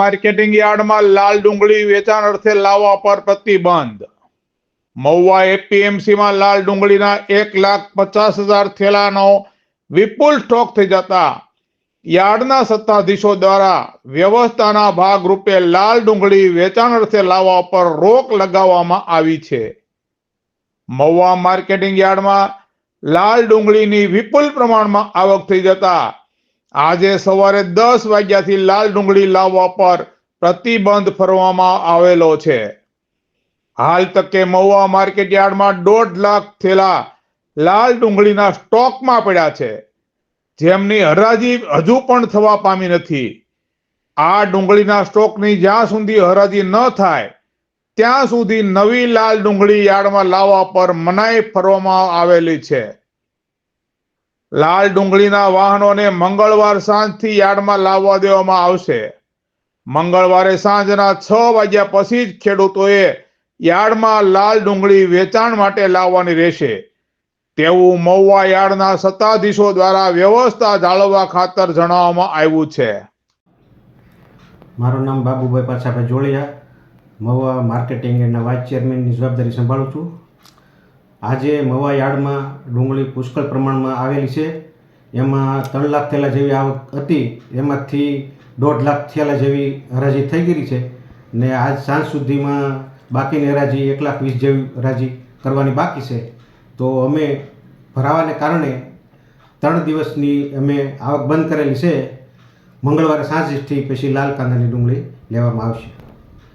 Marketing યાર્ડમાં લાલ ડુંગળી વેચાણ અર્થે લાવવા પર પ્રતિબંધ. મહુવા એપીએમસીમાં લાલ ડુંગળીના એક લાખ પચાસ હજાર થેલાનો વિપુલ સ્ટોક થઈ જતા યાર્ડના સત્તાધીશો દ્વારા વ્યવસ્થાના ભાગરૂપે લાલ ડુંગળી વેચાણ અર્થે લાવવા પર રોક લગાવવામાં આવી છે. મહુવા માર્કેટિંગ યાર્ડમાં લાલ ડુંગળીની વિપુલ પ્રમાણમાં આવક થઈ જતા આજે સવારે દસ વાગ્યાથી લાલ ડુંગળી લાવવા પર પ્રતિબંધ ફરવામાં આવેલો છે. હાલ તકે મહુવા માર્કેટ યાર્ડમાં દોઢ લાખ થેલા લાલ ડુંગળીના સ્ટોકમાં પડ્યા છે. જેમની હરાજી હજુ પણ થવા પામી નથી. આ ડુંગળીના સ્ટોકની જ્યાં સુધી હરાજી ન થાય, ત્યાં સુધી નવી લાલ ડુંગળી યાર્ડમાં લાવવા પર મનાઈ ફરવામાં આવેલી છે. લાલ ડુંગળીના વાહનોને મંગળવાર સાંજથી યાર્ડમાં લાવવા દેવામાં આવશે. મંગળવારે સાંજના છ વાગ્યા પછી જ ખેડૂતોએ યાર્ડમાં લાલ ડુંગળી વેચાણ માટે લાવવાની રહેશે. તેવું મહુવા યાર્ડના સત્તાધીશો દ્વારા વ્યવસ્થા જાળવવા ખાતર જણાવવામાં આવ્યું છે. મારું નામ બાબુભાઈ પાછાભાઈ જોડિયા મહુવા માર્કેટિંગ એના વાઇસ ચેરમેનની જવાબદારી સંભાળું છું. આજે મવા યાર્ડમાં ડુંગળી પુષ્કળ પ્રમાણમાં આવેલી છે. એમાં ત્રણ લાખ થેલા જેવી આવક હતી. એમાંથી દોઢ લાખ થેલા જેવી હરાજી થઈ ગઈ છે ને આજ સાંજ સુધીમાં બાકીની હરાજી એક લાખ વીસ જેવી હરાજી કરવાની બાકી છે. તો અમે ભરાવાને કારણે ત્રણ દિવસની અમે આવક બંધ કરેલી છે. મંગળવારે સાંજથી પછી લાલ કાંદાની ડુંગળી લેવામાં આવશે.